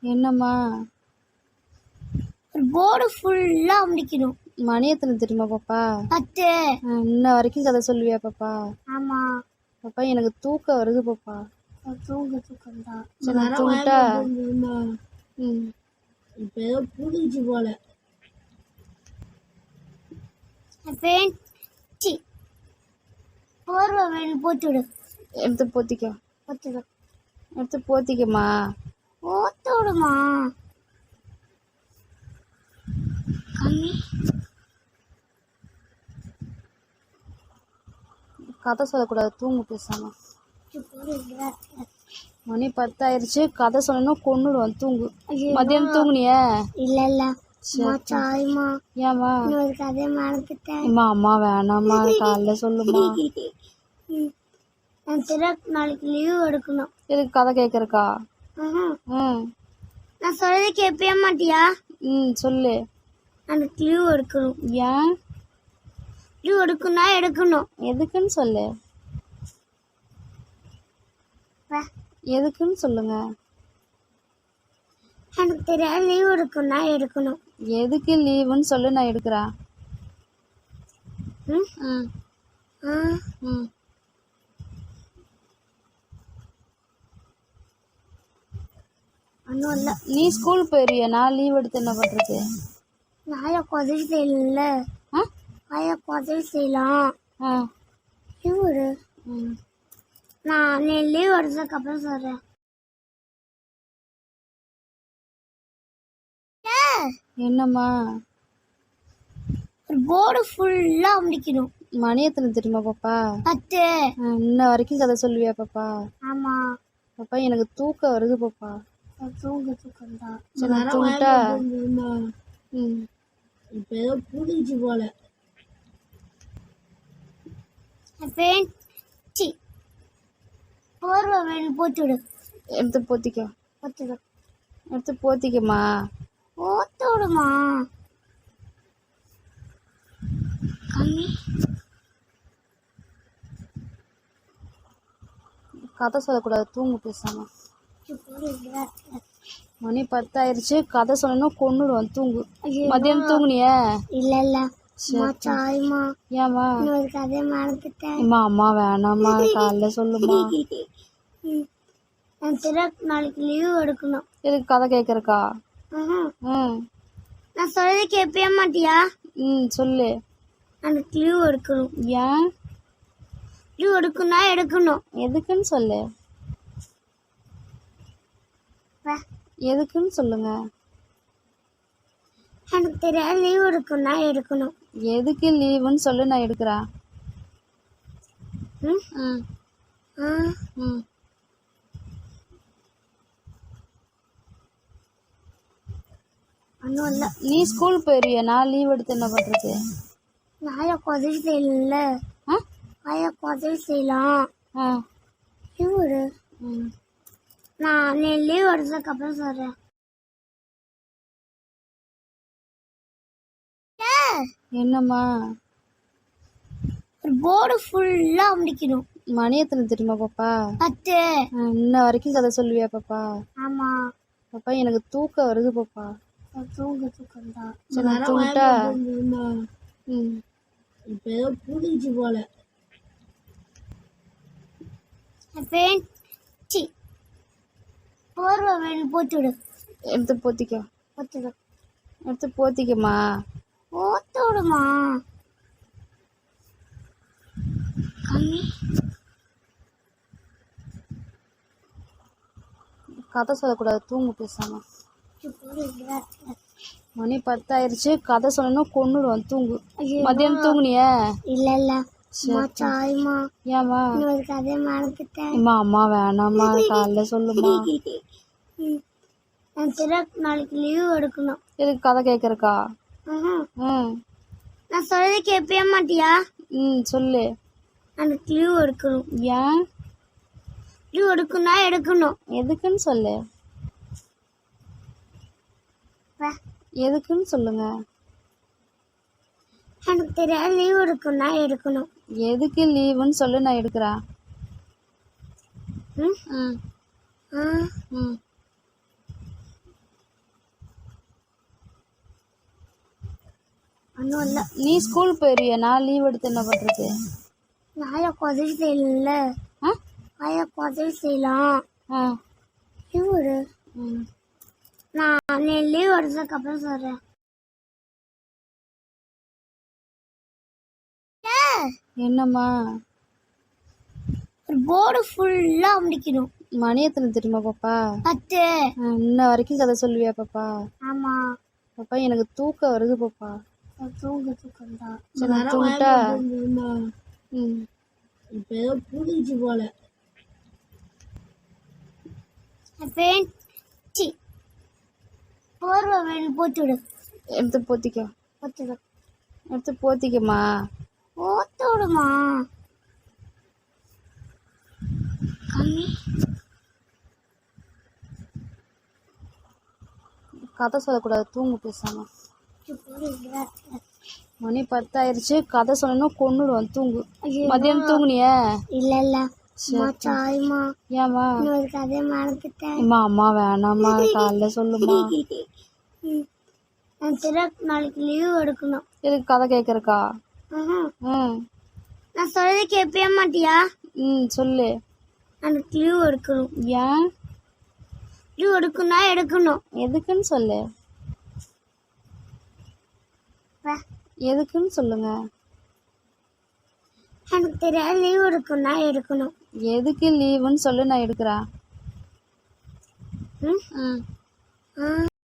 என்னம்மா? ஒரு போர்டு ஃபுல்லா முடிக்கணும். மணி எத்தனை தெரியுமா பாப்பா? பத்து. இன்ன வரைக்கும் கதை சொல்லுவியா பாப்பா? ஆமா. பாப்பா எனக்கு தூக்கம் வருது பாப்பா. தூங்க தூக்கம் தான். தூங்கிட்டா? ம். இப்ப புரிஞ்சு போல. பேன் சி. போர்வை வேணும் போட்டு விடு. எடுத்து போத்திக்கோ. போட்டு விடு. எடுத்து போத்திக்கம்மா. போட்டு விடுமா கதை சொல்லக்கூடாது தூங்கு பேசாம. மணி பத்தாயிருச்சு கதை சொல்லணும் கொன்னுடுவோம் தூங்கு. ஐயோ, மதியானம் தூங்குனியா? இல்ல இல்ல இன்னொரு கதையை மறந்துட்டேன். அம்மா வேணாம்மா காலைல சொல்லுமா நான் திரு நாளைக்கு லீவ் எடுக்கணும். எதுக்கு கதை கேட்கறக்கா. ம் நான் சொல்றது கேட்பே மாட்டியா? ம் சொல்லு. எனக்கு லீவ் எடுக்கணும். ஏன் லீவ் எடுக்கணும்னா எடுக்கணும். எதுக்குன்னு சொல்லு. எதுக்குன்னு சொல்லுங்க. எனக்கு தெரியாது லீவ் எடுக்கணும்னா எடுக்கணும். எதுக்கு லீவுன்னு சொல்லு நான் எடுக்கிறேன். ம்? ம். ஆ, ம். ஒன்றும் இல்லை. நீ ஸ்கூல் போயிருவியா? நான் லீவ் எடுத்து என்ன பண்றது? நாளைக்கு உதவி செய்யல. ஆ? நாளைக்கு உதவி செய்யலாம். ஆ. லீவ் நான் நீ லீவ் எடுத்ததுக்கு அப்புறம் சொல்றேன். என்னம்மா? ஒரு போர்டு ஃபுல்லா முடிக்கணும் மணி எத்தனை தெரியுமா பாப்பா? பத்து. இன்ன வரைக்கும் கதை சொல்லுவியா பாப்பா? ஆமா. பாப்பா எனக்கு தூக்கம் வருது பாப்பா. தூங்க தூக்கம் தான் சரி நான் தூங்கிட்டா ம் இப்ப ஏதோ புரிஞ்சு போல. சி. போர்வை வேணும் போட்டு விடு எடுத்து போத்திக்கோ. போட்டு விடு எடுத்து போத்திக்கம்மா போட்டு விடுமா கம்மி கதை சொல்லக்கூடாது தூங்கு பேசாம. மணி பத்தாயிருச்சு. கதை சொல்லணும் கொன்னுடுவோம் தூங்கு. ஐயோ. மதியானம் தூங்குனியா? இல்ல இல்ல சாய்மா. ஏம்மா? இன்னொரு கதையை மறந்துட்டேன். அம்மா வேணாம்மா. காலைல சொல்லுமா. ம். நான் திரு நாளைக்கு லீவ் எடுக்கணும். எதுக்கு கதை கேட்கறக்கா. ம். நான் சொல்றது கேட்பே மாட்டியா? ம் சொல்லு. எனக்கு லீவ் எடுக்கணும். ஏன்? லீவ் எடுக்கணும்னா எடுக்கணும். எதுக்குன்னு சொல்லு. எதுக்குன்னு சொல்லுங்க. எனக்கு தெரியாது லீவ் எடுக்கணும்னா எடுக்கணும். எதுக்கு லீவுன்னு சொல்லு நான் எடுக்கிறேன் ம்? ம். ஒன்றும் இல்லை. நீ ஸ்கூல் போயிருவியா நான் லீவ் எடுத்து என்ன பண்றது? நாளைக்கு உதவி செய்யல ஆ? உதவி செய்யலாம். ஆ. லீவ் ம். நான் நீ லீவ் எடுத்ததுக்கு அப்புறம் சொல்றேன் என்னம்மா? ஒரு போர்டு ஃபுல்லா முடிக்கணும் மணி எத்தனை தெரியுமா பாப்பா? பத்து. இன்ன வரைக்கும் கதை சொல்லுவியா பாப்பா? ஆமா. பாப்பா எனக்கு தூக்கம் வருது பாப்பா. தூங்க தூக்கம் தான் தூங்கிட்டா? ம். இப்ப ஏதோ புரிஞ்சு போல. பேன் சி போர்வை வேணும் போட்டு விடு. எடுத்து போத்திக்கோ. விடு. எடுத்து போத்திக்கம்மா. போட்டு விடுமா. கதை சொல்லக்கூடாது தூங்கு பேசாம. மணி பத்தாயிருச்சு கதை சொல்லணும் கொன்னுடுவோம் தூங்கு. ஐயோ. மதியானம் தூங்குனியா? இல்ல இல்ல. சாய்மா இன்னொரு கதையை மறந்துட்டேன். அம்மா அம்மா வேணாம்மா காலைல சொல்லுமா. நான் திரு நாளைக்கு லீவ் எடுக்கணும். எதுக்கு கதை கேட்கறக்கா. ம். நான் சொல்றது கேட்பே மாட்டியா? ம் சொல்லு. எனக்கு லீவ் எடுக்கணும். ஏன்? லீவ் எடுக்கணும்னா எடுக்கணும். எதுக்குன்னு சொல்லு. வா. எதுக்குன்னு சொல்லுங்க. எனக்கு தெரியாது லீவ் எடுக்கணும்னா எடுக்கணும். எதுக்கு லீவுன்னு சொல்லு நான் எடுக்கிறா. ம்? ம் ம். ஒன்றும் இல்லை. நீ ஸ்கூல் போயிருவியா? நான் லீவ் எடுத்து என்ன பண்ணுறது நாயை உதவி செய்யல ஆ? நாயை செய்யலாம். ஆ. லீவ் நான் லீவ் எடுத்ததுக்கப்புறம் சொல்கிறேன் என்னம்மா? ஒரு போர்டு ஃபுல்லா முடிக்கணும் மணி எத்தனை தெரியுமா பாப்பா? பத்து. இன்ன வரைக்கும் கதை சொல்லுவியா பாப்பா? ஆமா. பாப்பா எனக்கு தூக்கம் வருது பாப்பா. தூங்க தூக்கம் தான் சரி நான் தூங்கிட்டா? ம். இப்ப ஏதோ புரிஞ்சு போல. சி. போர்வை வேணும் போட்டு விடு. எடுத்து போத்திக்கோ. விடு. எடுத்து போத்திக்கம்மா. போட்டு விடுமா? கம்மி கதை சொல்லக்கூடாது தூங்கு பேசாம. மணி பத்தாயிருச்சு கதை சொல்லணும் கொன்னுடுவேன் தூங்கு. ஐயோ. மதியானம் தூங்குனிய? இல்ல இல்ல. சாய்மா ஏம்மா? இன்னொரு கதையை மறந்துட்டேன். அம்மா வேணாம்மா காலைல சொல்லுமா நாளைக்கு லீவ் எடுக்கணும். எதுக்கு கதை கேட்கறக்கா. ம் நான் சொல்றதை கேட்பே மாட்டியா? ம் சொல்லு. எனக்கு லீவ் எடுக்கணும். ஏன் லீவ் எடுக்கணும்னா எடுக்கணும். எதுக்குன்னு சொல்லு. எதுக்குன்னு சொல்லுங்க. எனக்கு தெரியாது லீவ் எடுக்கணும்னா எடுக்கணும். எதுக்கு லீவுன்னு சொல்லு நான் எடுக்கிறேன். ம்? ம். ஆ.